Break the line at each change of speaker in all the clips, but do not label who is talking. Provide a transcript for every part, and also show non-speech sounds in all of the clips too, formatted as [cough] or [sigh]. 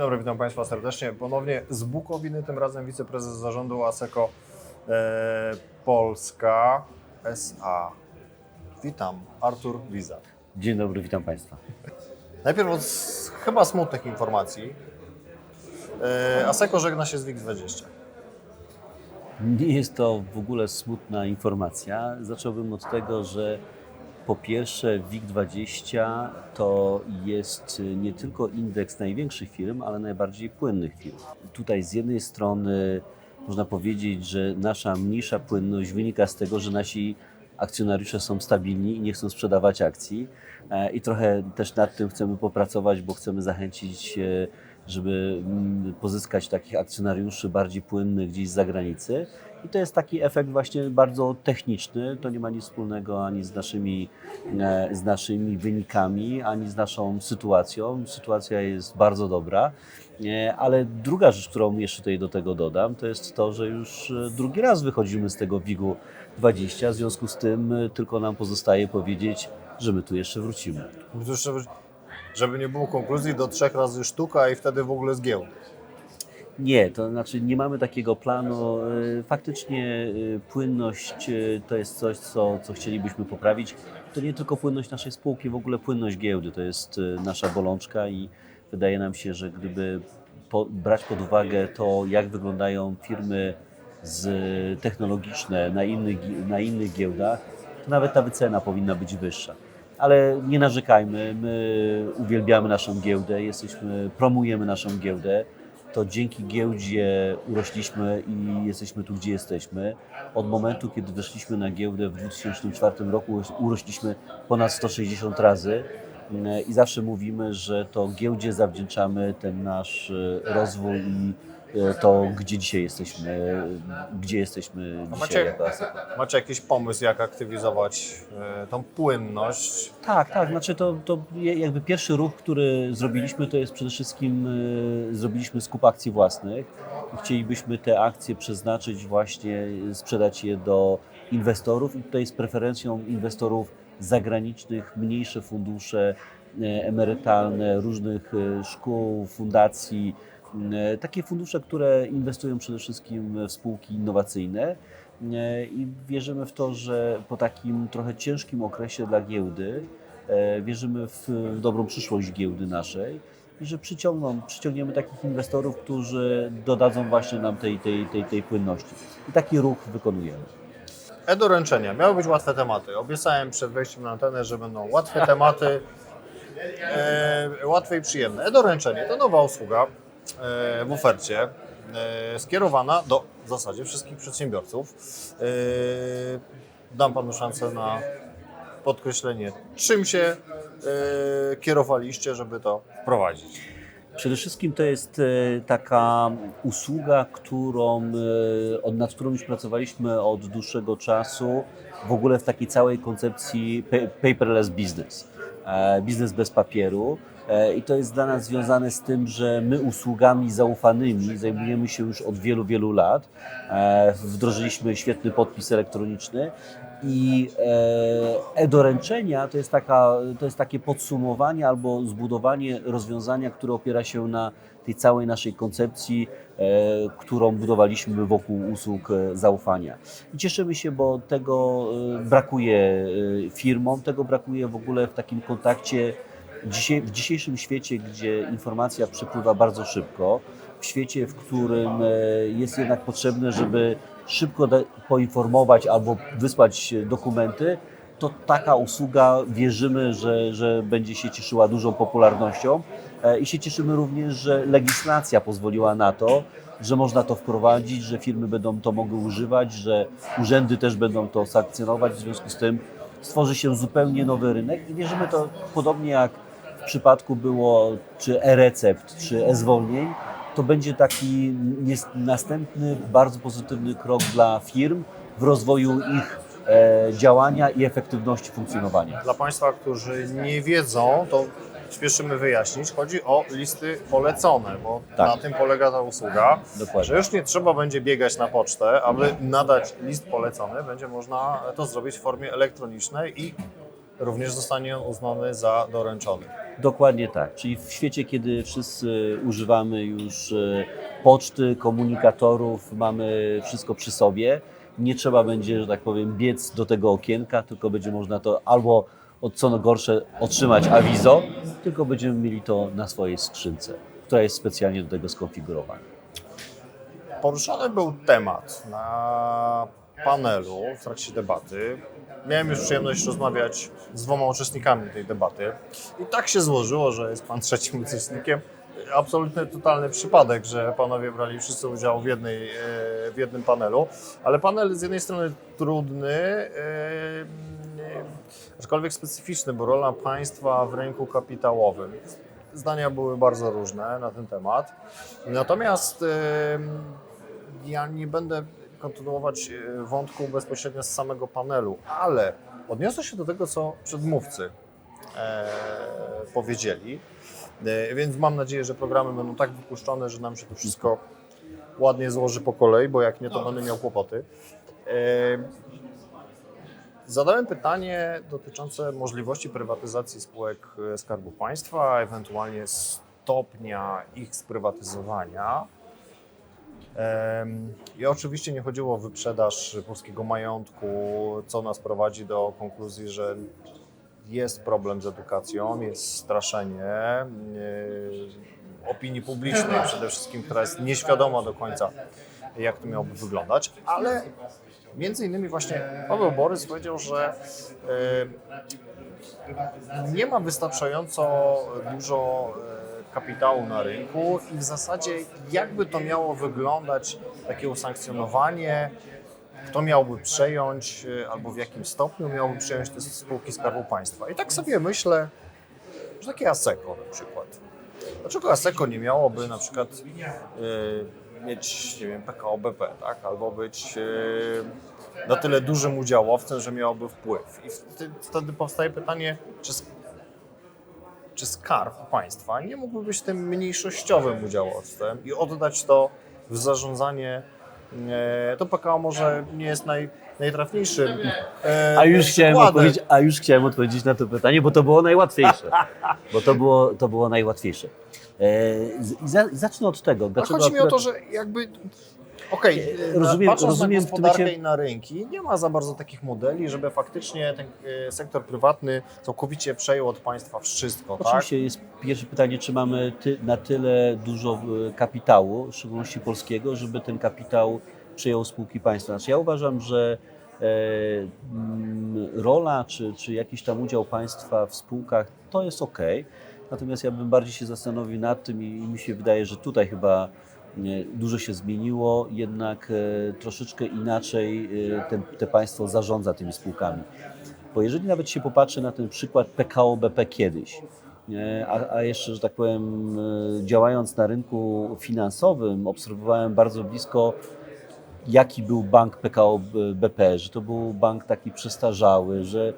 Dzień dobry, witam Państwa serdecznie. Ponownie z Bukowiny, tym razem wiceprezes zarządu ASECO e, Polska SA. Witam, Artur Wizak.
Dzień dobry, witam Państwa.
Najpierw od s- chyba smutnych informacji. E, ASECO żegna się z WIG20.
Nie jest to w ogóle smutna informacja. Zacząłbym od tego, że po pierwsze WIG20 to jest nie tylko indeks największych firm, ale najbardziej płynnych firm. Tutaj z jednej strony można powiedzieć, że nasza mniejsza płynność wynika z tego, że nasi akcjonariusze są stabilni i nie chcą sprzedawać akcji. E, I trochę też nad tym chcemy popracować, bo chcemy zachęcić, e, żeby mm, pozyskać takich akcjonariuszy bardziej płynnych gdzieś z zagranicy. I to jest taki efekt właśnie bardzo techniczny. To nie ma nic wspólnego ani z naszymi, e, z naszymi wynikami, ani z naszą sytuacją. Sytuacja jest bardzo dobra. E, Ale druga rzecz, którą jeszcze tutaj do tego dodam, to jest to, że już e, drugi raz wychodzimy z tego WIG-u 20. W związku z tym tylko nam pozostaje powiedzieć, że my tu jeszcze wrócimy.
Otóż, żeby, żeby nie było konkluzji, do trzech razy sztuka i wtedy w ogóle z giełd.
Nie, to znaczy nie mamy takiego planu. E, Faktycznie e, płynność e, to jest coś, co, co chcielibyśmy poprawić. To nie tylko płynność naszej spółki, w ogóle płynność giełdy to jest nasza bolączka i wydaje nam się, że gdyby po, brać pod uwagę to, jak wyglądają firmy z, technologiczne na innych, na innych giełdach, to nawet ta wycena powinna być wyższa. Ale nie narzekajmy, my uwielbiamy naszą giełdę, jesteśmy, promujemy naszą giełdę to dzięki giełdzie urośliśmy i jesteśmy tu, gdzie jesteśmy. Od momentu, kiedy weszliśmy na giełdę w 2004 roku, urośliśmy ponad 160 razy i zawsze mówimy, że to giełdzie zawdzięczamy ten nasz e, rozwój i to, gdzie dzisiaj jesteśmy, e, gdzie jesteśmy
A
dzisiaj
macie,
jako
macie jakiś pomysł, jak aktywizować e, tą płynność?
Tak, tak. Znaczy to, to jakby pierwszy ruch, który zrobiliśmy, to jest przede wszystkim e, zrobiliśmy skup akcji własnych i chcielibyśmy te akcje przeznaczyć właśnie, e, sprzedać je do inwestorów i tutaj z preferencją inwestorów zagranicznych, mniejsze fundusze e, emerytalne, różnych e, szkół, fundacji, e, takie fundusze, które inwestują przede wszystkim w spółki innowacyjne. E, I wierzymy w to, że po takim trochę ciężkim okresie dla giełdy, e, wierzymy w, dobrą przyszłość giełdy naszej i że przyciągną, przyciągniemy takich inwestorów, którzy dodadzą właśnie nam tej, tej, tej, tej płynności. I taki ruch wykonujemy.
E-doręczenia. Miały być łatwe tematy. Obiecałem przed wejściem na antenę, że będą łatwe tematy, e, łatwe i przyjemne. E-doręczenie to nowa usługa e, w ofercie, e, skierowana do w zasadzie wszystkich przedsiębiorców. E, dam Panu szansę na podkreślenie, czym się e, kierowaliście, żeby to wprowadzić.
Przede wszystkim to jest e, taka usługa, którą, e, nad którą już pracowaliśmy od dłuższego czasu, w ogóle w takiej całej koncepcji pa- paperless business, e, biznes bez papieru. E, I to jest dla nas związane z tym, że my usługami zaufanymi zajmujemy się już od wielu, wielu lat. E, Wdrożyliśmy świetny podpis elektroniczny i e, e-doręczenia to jest, taka, to jest takie podsumowanie albo zbudowanie rozwiązania, które opiera się na tej całej naszej koncepcji, e, którą budowaliśmy wokół usług zaufania. I cieszymy się, bo tego brakuje firmom, tego brakuje w ogóle w takim kontakcie w dzisiejszym świecie, gdzie informacja przepływa bardzo szybko, w świecie, w którym e, jest jednak potrzebne, żeby szybko poinformować albo wysłać dokumenty, to taka usługa wierzymy, że, że będzie się cieszyła dużą popularnością. E, i się cieszymy również, że legislacja pozwoliła na to, że można to wprowadzić, że firmy będą to mogły używać, że urzędy też będą to sankcjonować, w związku z tym stworzy się zupełnie nowy rynek i wierzymy to podobnie jak w przypadku było czy e-recept, czy e-zwolnień, to będzie taki następny bardzo pozytywny krok dla firm w rozwoju ich e, działania i efektywności funkcjonowania.
Dla Państwa, którzy nie wiedzą, to śpieszymy wyjaśnić. Chodzi o listy polecone, bo
Tak.
na tym polega ta usługa,
Dokładnie.
że już nie trzeba będzie biegać na pocztę, aby nadać list polecony. Będzie można to zrobić w formie elektronicznej i również zostanie on uznany za doręczony.
Dokładnie tak. Czyli w świecie, kiedy wszyscy używamy już e, poczty, komunikatorów, mamy wszystko przy sobie, nie trzeba będzie, że tak powiem, biec do tego okienka, tylko będzie można to albo od co gorsze otrzymać awizo, tylko będziemy mieli to na swojej skrzynce, która jest specjalnie do tego skonfigurowana.
Poruszony był temat na panelu w trakcie debaty. Miałem już przyjemność rozmawiać z dwoma uczestnikami tej debaty i tak się złożyło, że jest pan trzecim [laughs] uczestnikiem. Absolutny, totalny przypadek, że panowie brali wszyscy udział w, jednej, e, w jednym panelu, ale panel z jednej strony trudny, e, aczkolwiek specyficzny, bo rola państwa w rynku kapitałowym. Zdania były bardzo różne na ten temat. Natomiast ja nie będę kontynuować e, wątku bezpośrednio z samego panelu, ale odniosę się do tego, co przedmówcy e, powiedzieli. E, więc mam nadzieję, że programy będą tak wypuszczone, że nam się to wszystko ładnie złoży po kolei, bo jak nie, to będę miał kłopoty. E, Zadałem pytanie dotyczące możliwości prywatyzacji spółek e, Skarbu Państwa, ewentualnie stopnia ich sprywatyzowania. I oczywiście nie chodziło o wyprzedaż polskiego majątku, co nas prowadzi do konkluzji, że jest problem z edukacją, jest straszenie e, opinii publicznej przede wszystkim, która jest nieświadoma do końca, jak to miałoby wyglądać, ale między innymi właśnie Paweł Borys powiedział, że e, nie ma wystarczająco dużo e, kapitału na rynku i w zasadzie jakby to miało wyglądać, takie usankcjonowanie, kto miałby przejąć e, albo w jakim stopniu miałby przejąć te spółki Skarbu Państwa. I tak sobie myślę, że takie ASECO na przykład. Dlaczego ASECO nie miałoby na przykład e, mieć, nie wiem, PKO BP, tak? Albo być e, na tyle dużym udziałowcem, że miałoby wpływ. I wtedy, wtedy powstaje pytanie, czy, czy Skarb Państwa nie mógłby być tym mniejszościowym udziałowcem i oddać to w zarządzanie e, to PKO może nie jest naj, najtrafniejszym. e,
A już, chciałem odpowiedzieć, a już chciałem odpowiedzieć na to pytanie, bo to było najłatwiejsze. [laughs] Bo to było, to było najłatwiejsze. E, zacznę od tego.
Ale
Dlaczego
chodzi mi o to, że jakby. Okej,
E,
na-
rozumiem-
patrząc
rozumiem
na gospodarkę
momencie-
i na rynki, nie ma za bardzo takich modeli, żeby faktycznie ten e, sektor prywatny całkowicie przejął od państwa wszystko, tak?
Oczywiście jest pierwsze pytanie, czy mamy ty, na tyle dużo e, kapitału, w szczególności polskiego, żeby ten kapitał przejął spółki państwa. Znaczy ja uważam, że e, mm, rola czy, czy jakiś tam udział państwa w spółkach to jest ok. Natomiast ja bym bardziej się zastanowił nad tym i, i mi się wydaje, że tutaj chyba dużo się zmieniło, jednak e, troszeczkę inaczej e, ten, te państwo zarządza tymi spółkami. Bo jeżeli nawet się popatrzy na ten przykład PKO BP kiedyś, a, a jeszcze, że tak powiem, e, działając na rynku finansowym, obserwowałem bardzo blisko, jaki był bank PKO BP, że to był bank taki przestarzały, że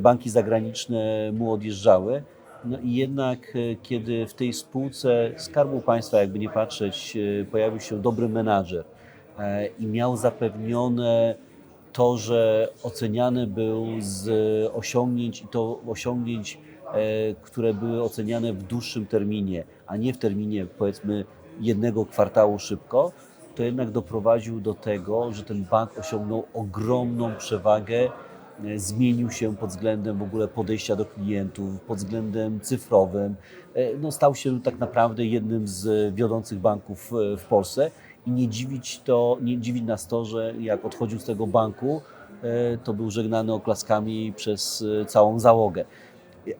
banki zagraniczne mu odjeżdżały. No i jednak, e, kiedy w tej spółce Skarbu Państwa, jakby nie patrzeć, e, pojawił się dobry menadżer e, i miał zapewnione to, że oceniany był z osiągnięć i to osiągnięć, które były oceniane w dłuższym terminie, a nie w terminie powiedzmy jednego kwartału szybko, to jednak doprowadził do tego, że ten bank osiągnął ogromną przewagę, zmienił się pod względem w ogóle podejścia do klientów, pod względem cyfrowym. E, No, stał się tak naprawdę jednym z wiodących banków e, w Polsce i nie dziwić, to, nie dziwić nas to, że jak odchodził z tego banku, e, to był żegnany oklaskami przez e, całą załogę.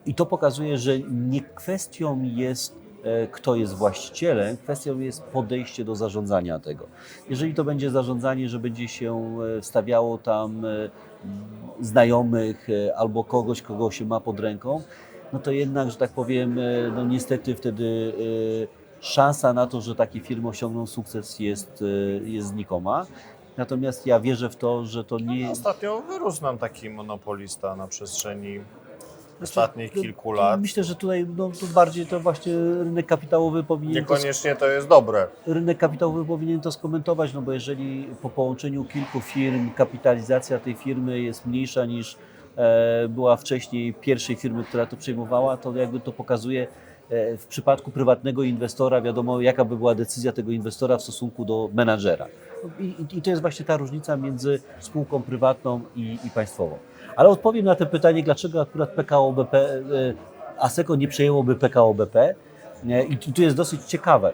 I to pokazuje, że nie kwestią jest, e, kto jest właścicielem, kwestią jest podejście do zarządzania tego. Jeżeli to będzie zarządzanie, że będzie się e, stawiało tam e, znajomych e, albo kogoś, kogo się ma pod ręką, no to jednak, że tak powiem, e, no niestety wtedy e, szansa na to, że takie firmy osiągną sukces jest, jest znikoma. Natomiast ja wierzę w to, że to nie...
Ostatnio wyrósł nam taki monopolista na przestrzeni ostatnich
to-
kilku
to
lat.
Myślę, że tutaj no, to bardziej to właśnie rynek kapitałowy powinien to
Niekoniecznie to jest dobre.
rynek kapitałowy powinien to skomentować, no bo jeżeli po połączeniu kilku firm kapitalizacja tej firmy jest mniejsza niż e, była wcześniej pierwszej firmy, która to przejmowała, to jakby to pokazuje e, w przypadku prywatnego inwestora wiadomo jaka by była decyzja tego inwestora w stosunku do menadżera. I, i, i to jest właśnie ta różnica między spółką prywatną i, i państwową. Ale odpowiem na to pytanie, dlaczego akurat PKO BP, e, ASECO nie przejęłoby PKO BP. E, I tu jest dosyć ciekawe.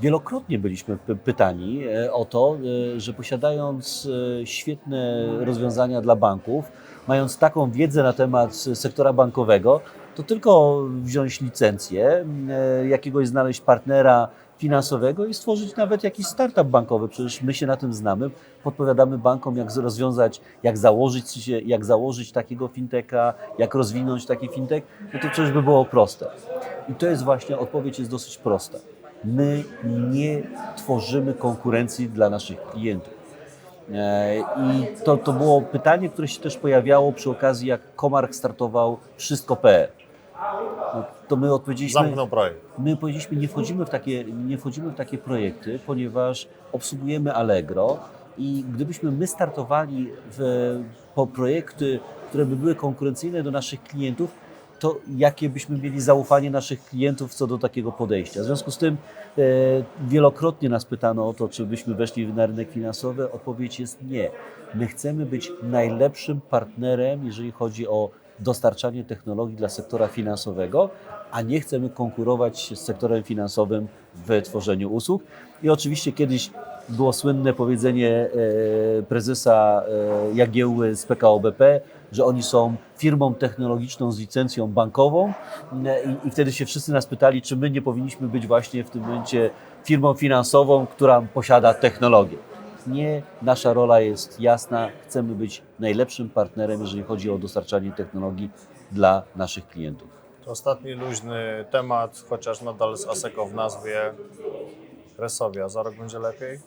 Wielokrotnie byliśmy py- pytani e, o to, e, że posiadając e, świetne rozwiązania dla banków, mając taką wiedzę na temat sektora bankowego, to tylko wziąć licencję, e, jakiegoś znaleźć partnera finansowego i stworzyć nawet jakiś startup bankowy. Przecież my się na tym znamy, podpowiadamy bankom, jak rozwiązać, jak założyć, się, jak założyć takiego fintecha, jak rozwinąć taki fintech, no to przecież by było proste. I to jest właśnie, odpowiedź jest dosyć prosta. My nie tworzymy konkurencji dla naszych klientów. E, I to, to było pytanie, które się też pojawiało przy okazji, jak Komark startował Wszystko.pl. To my odpowiedzieliśmy,
Zamknął projekt.
my powiedzieliśmy, nie wchodzimy w takie, nie wchodzimy w takie projekty, ponieważ obsługujemy Allegro i gdybyśmy my startowali w, po projekty, które by były konkurencyjne do naszych klientów, to jakie byśmy mieli zaufanie naszych klientów co do takiego podejścia. W związku z tym e, wielokrotnie nas pytano o to, czy byśmy weszli na rynek finansowy. Odpowiedź jest nie. My chcemy być najlepszym partnerem, jeżeli chodzi o dostarczanie technologii dla sektora finansowego, a nie chcemy konkurować z sektorem finansowym w tworzeniu usług. I oczywiście kiedyś było słynne powiedzenie e, prezesa e, Jagiełły z PKO BP, że oni są firmą technologiczną z licencją bankową E, i, i wtedy się wszyscy nas pytali, czy my nie powinniśmy być właśnie w tym momencie firmą finansową, która posiada technologię. Nie, nasza rola jest jasna. Chcemy być najlepszym partnerem, jeżeli chodzi o dostarczanie technologii dla naszych klientów.
To ostatni luźny temat, chociaż nadal z ASECO w nazwie. Resowia, za rok będzie lepiej?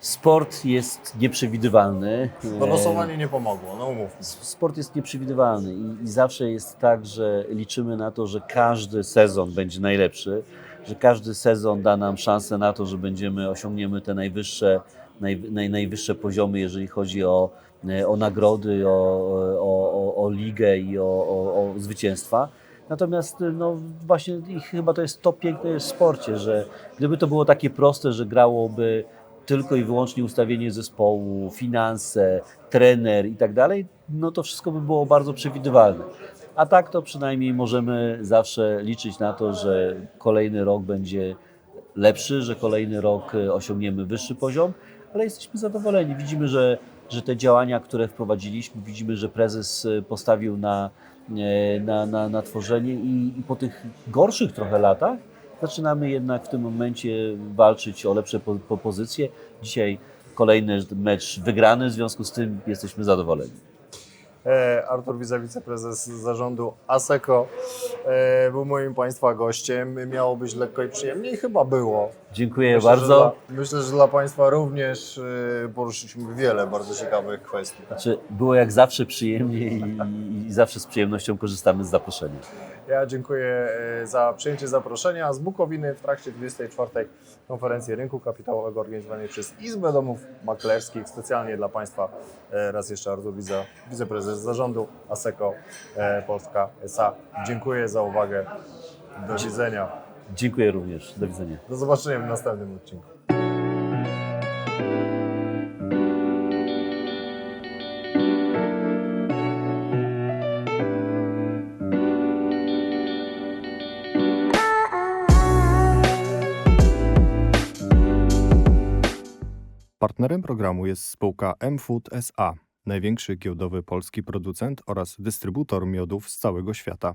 Sport jest nieprzewidywalny.
No losowanie nie pomogło, no umów.
Sport jest nieprzewidywalny i, i zawsze jest tak, że liczymy na to, że każdy sezon będzie najlepszy, że każdy sezon da nam szansę na to, że będziemy, osiągniemy te najwyższe, naj, naj, najwyższe poziomy, jeżeli chodzi o, e, o nagrody, o, o, o, o ligę i o, o, o zwycięstwa. Natomiast no właśnie chyba to jest to piękne w sporcie, że gdyby to było takie proste, że grałoby tylko i wyłącznie ustawienie zespołu, finanse, trener i tak dalej, no to wszystko by było bardzo przewidywalne. A tak to przynajmniej możemy zawsze liczyć na to, że kolejny rok będzie lepszy, że kolejny rok e, osiągniemy wyższy poziom, ale jesteśmy zadowoleni. Widzimy, że, że te działania, które wprowadziliśmy, widzimy, że prezes e, postawił na, e, na, na, na tworzenie i, i po tych gorszych trochę latach zaczynamy jednak w tym momencie walczyć o lepsze po, po pozycje. Dzisiaj kolejny mecz wygrany, w związku z tym jesteśmy zadowoleni.
E, Artur Wiza, wiceprezes zarządu ASECO, e, był moim Państwa gościem. Miało być lekko i przyjemnie i chyba było.
Dziękuję
Myślę,
bardzo.
Że dla, myślę, że dla Państwa również e, poruszyliśmy wiele bardzo ciekawych kwestii.
Znaczy, było jak zawsze przyjemnie i, i, i zawsze z przyjemnością korzystamy z zaproszenia.
Ja dziękuję e, za przyjęcie zaproszenia z Bukowiny w trakcie 24. konferencji rynku kapitałowego organizowanej przez Izbę Domów Maklerskich. Specjalnie dla Państwa e, raz jeszcze Artur Wiza, wiceprezes zarządu ASECO e, Polska SA. Dziękuję za uwagę. Do widzenia.
Dziękuję również. Do widzenia.
Do zobaczenia w następnym odcinku.
Partnerem programu jest spółka M-Food SA, największy giełdowy polski producent oraz dystrybutor miodów z całego świata.